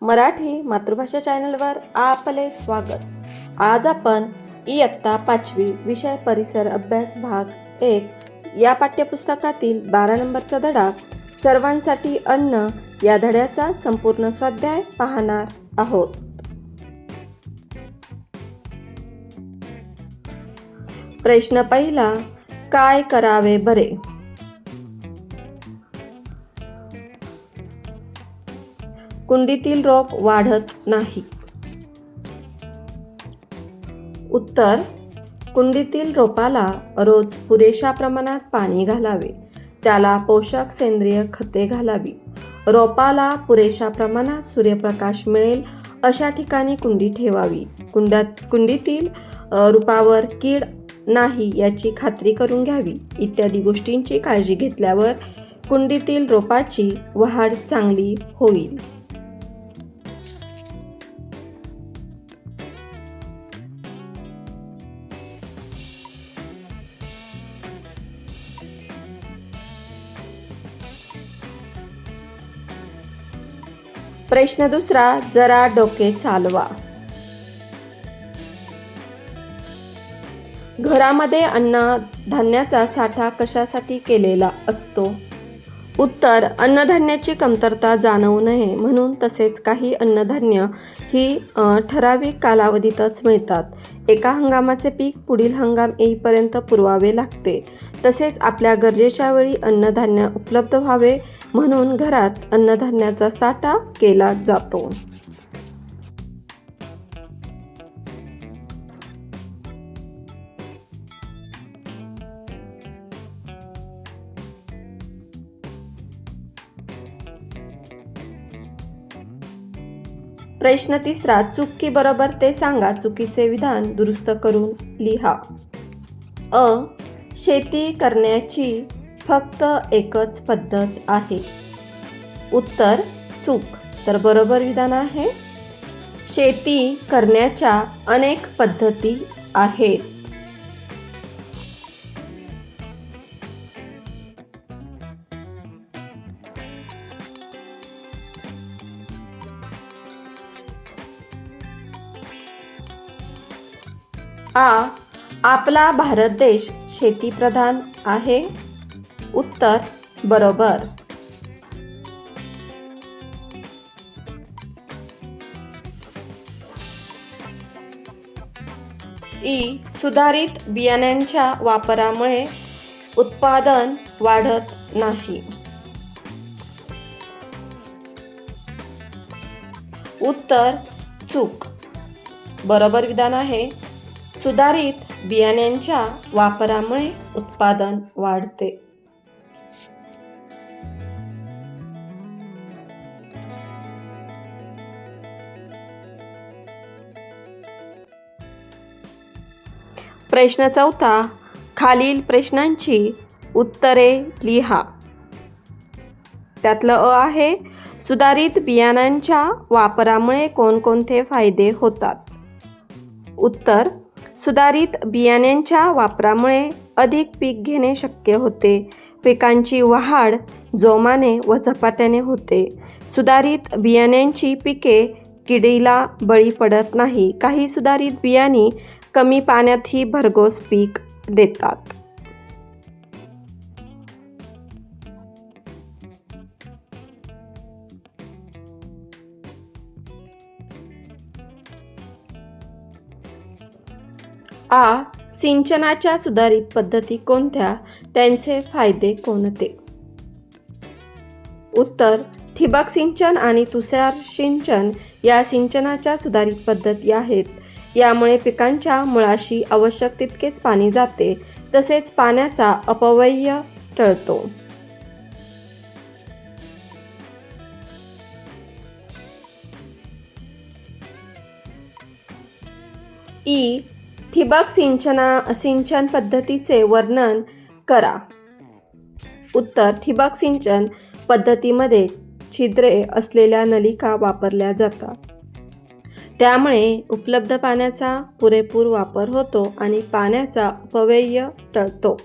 मराठी मातृभाषा चॅनलवर आपले स्वागत. आज आपण इयत्ता पाचवी विषय परिसर अभ्यास भाग एक या पाठ्यपुस्तकातील बारा नंबरचा धडा सर्वांसाठी अन्न या धड्याचा संपूर्ण स्वाध्याय पाहणार आहोत. प्रश्न पहिला काय करावे बरे? कुंडीतील रोप वाढत नाही. उत्तर कुंडीतील रोपाला रोज पुरेशा प्रमाणात पाणी घालावे. त्याला पोषक सेंद्रिय खते घालावी. रोपाला पुरेशा प्रमाणात सूर्यप्रकाश मिळेल अशा ठिकाणी कुंडी ठेवावी. कुंडात कुंडीतील रोपावर कीड नाही याची खात्री करून घ्यावी. इत्यादी गोष्टींची काळजी घेतल्यावर कुंडीतील रोपाची वाढ चांगली होईल. प्रश्न दुसरा जरा डोके चालवा. घरामध्ये अन्न धान्याचा साठा कशासाठी केलेला असतो? उत्तर अन्नधान्याची कमतरता जाणवू नये म्हणून तसेच काही अन्नधान्य ही ठराविक कालावधीतच मिळतात. एका हंगामाचे पीक पुढील हंगाम येईपर्यंत पुरवावे लागते. तसेच आपल्या गरजेच्या वेळी अन्नधान्य उपलब्ध व्हावे म्हणून घरात अन्नधान्याचा साठा केला जातो. प्रश्न तिसरा चुकी बरोबर ते सांगा. चुकीचे विधान दुरुस्त करून लिहा. अ शेती करण्याची फक्त एकच पद्धत आहे. उत्तर चूक. तर बरोबर विधान आहे? शेती करण्याच्या अनेक पद्धती आहेत. आ. आपला भारत देश शेतीप्रधान आहे. उत्तर बरोबर. ई सुधारित बियाण्यांच्या वापरामुळे उत्पादन वाढत नाही. उत्तर चूक. बरोबर विधान आहे. सुधारित बियाण्यांच्या वापरामुळे उत्पादन वाढते. प्रश्न चौथा खालील प्रश्नांची उत्तरे लिहा. त्यातलं अ आहे सुधारित बियाणांच्या वापरामुळे कोणकोणते फायदे होतात? उत्तर सुधारित बियाण्यांच्या वापरामुळे अधिक पीक घेणे शक्य होते. पिकांची वाढ जोमाने व झपाट्याने होते. सुधारित बियाण्यांची पिके किडीला बळी पडत नाही. काही सुधारित बियाणी कमी पाण्यातही भरघोस पीक देतात. आ सिंचनाच्या सुधारित पद्धती कोणत्या? त्यांचे फायदे कोणते? उत्तर ठिबक सिंचन आणि तुषार सिंचन या सिंचनाच्या सुधारित पद्धती आहेत. यामुळे पिकांच्या मुळाशी आवश्यक तितकेच पाणी जाते तसेच पाण्याचा अपव्यय टळतो. ई ठिबक सिंचना सिंचन पद्धतीचे वर्णन करा. उत्तर ठिबक सिंचन पद्धतीमध्ये छिद्रे असलेल्या नलिका वापरल्या जातात. त्यामुळे उपलब्ध पाण्याचा पुरेपूर वापर होतो आणि पाण्याचा अपव्यय टळतो.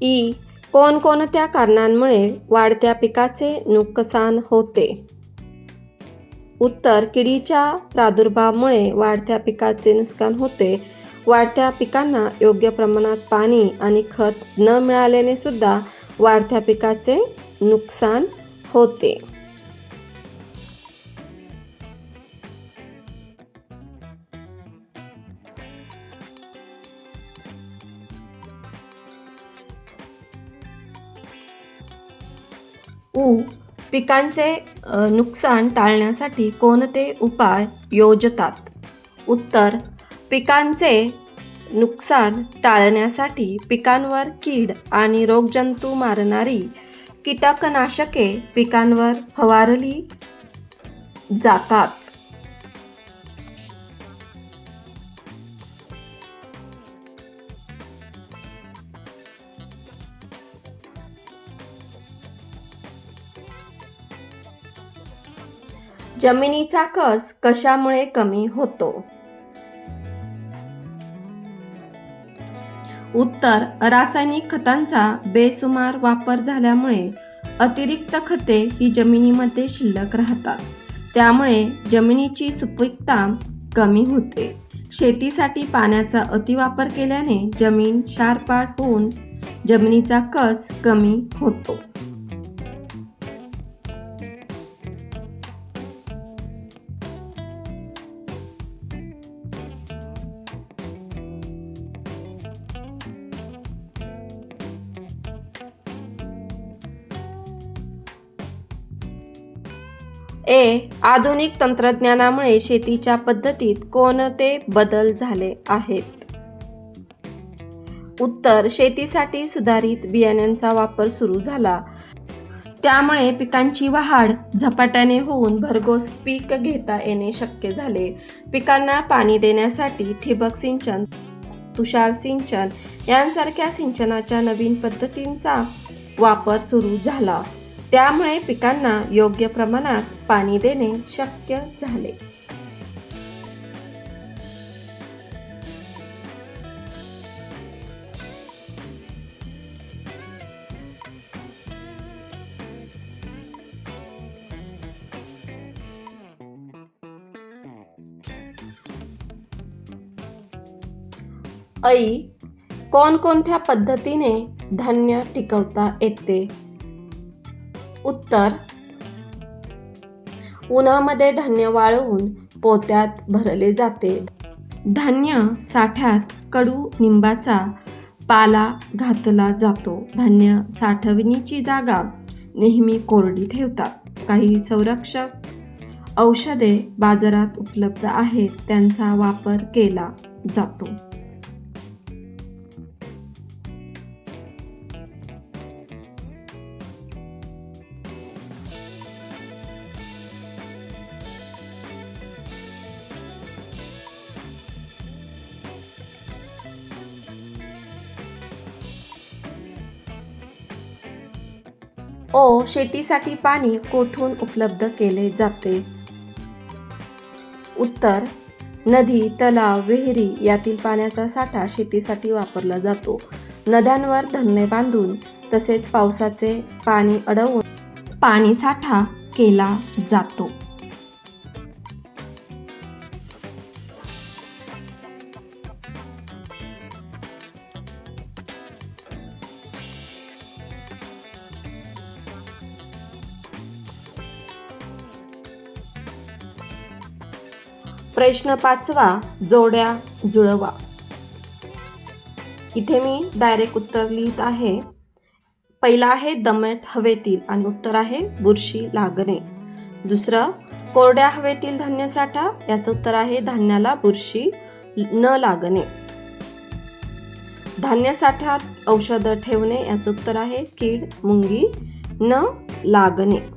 ई. कोणकोणत्या कारणांमुळे वाढत्या पिकाचे नुकसान होते? उत्तर. किडीच्या प्रादुर्भावामुळे वाढत्या पिकाचे नुकसान होते. वाढत्या पिकांना योग्य प्रमाणात पाणी आणि खत न मिळाल्याने सुद्धा वाढत्या पिकाचे नुकसान होते. ऊ पिकांचे नुकसान टाळण्यासाठी कोणते उपाय योजतात? उत्तर पिकांचे नुकसान टाळण्यासाठी पिकांवर कीड आणि रोगजंतू मारणारी कीटकनाशके पिकांवर फवारली जातात. जमिनीचा कस कशामुळे कमी होतो? उत्तर रासायनिक खतांचा बेसुमार वापर झाल्यामुळे अतिरिक्त खते ही जमिनीमध्ये शिल्लक राहतात. त्यामुळे जमिनीची सुपीकता कमी होते. शेतीसाठी पाण्याचा अतिवापर केल्याने जमीन क्षारपाट होऊन जमिनीचा कस कमी होतो. ए आधुनिक तंत्रज्ञानामुळे शेतीच्या पद्धतीत कोणते बदल झाले आहेत? उत्तर शेतीसाठी सुधारित बियाण्यांचा वापर सुरू झाला. त्यामुळे पिकांची वाढ झपाट्याने होऊन भरघोस पीक घेता येणे शक्य झाले. पिकांना पाणी देण्यासाठी ठिबक सिंचन तुषार सिंचन यांसारख्या सिंचनाच्या नवीन पद्धतींचा वापर सुरू झाला. त्यामुळे पिकांना योग्य प्रमाणात पाणी देणे शक्य झाले. ऐ कोणकोणत्या पद्धतीने धान्य टिकवता येते? उत्तर. उन्हामध्ये धान्य वाळवून पोत्यात भरले जाते. धान्य साठ्यात कडू निंबाचा पाला घातला जातो. धान्य साठवणीची जागा नेहमी कोरडी ठेवतात. काही संरक्षक औषधे बाजारात उपलब्ध आहेत त्यांचा वापर केला जातो. ओ शेतीसाठी पाणी कोठून उपलब्ध केले जाते? उत्तर नदी तलाव विहिरी यातील पाण्याचा साठा शेतीसाठी वापरला जातो. नद्यांवर धरणे बांधून तसेच पावसाचे पाणी अडवून पाणी साठा केला जातो. प्रश्न पाचवा जोड्या जुळवा. इथे मी डायरेक्ट उत्तर लिहित आहे. पहिला आहे दमट हवेतील आणि उत्तर आहे बुरशी लागणे. दुसरं कोरड्या हवेतील धान्य साठा याचं उत्तर आहे धान्याला बुरशी न लागणे. धान्य साठ्यात औषधं ठेवणे याचं उत्तर आहे कीड मुंगी न लागणे.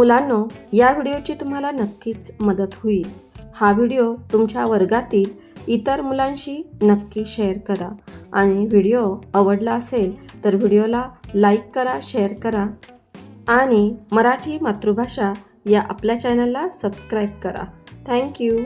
मुलांनो या व्हिडिओची तुम्हाला नक्कीच मदत होईल. हा व्हिडिओ तुमच्या वर्गातील इतर मुलांशी नक्की शेअर करा. आणि व्हिडिओ आवडला असेल तर व्हिडिओला लाईक करा शेअर करा. आणि मराठी मातृभाषा या आपल्या चॅनलला सबस्क्राईब करा. थँक्यू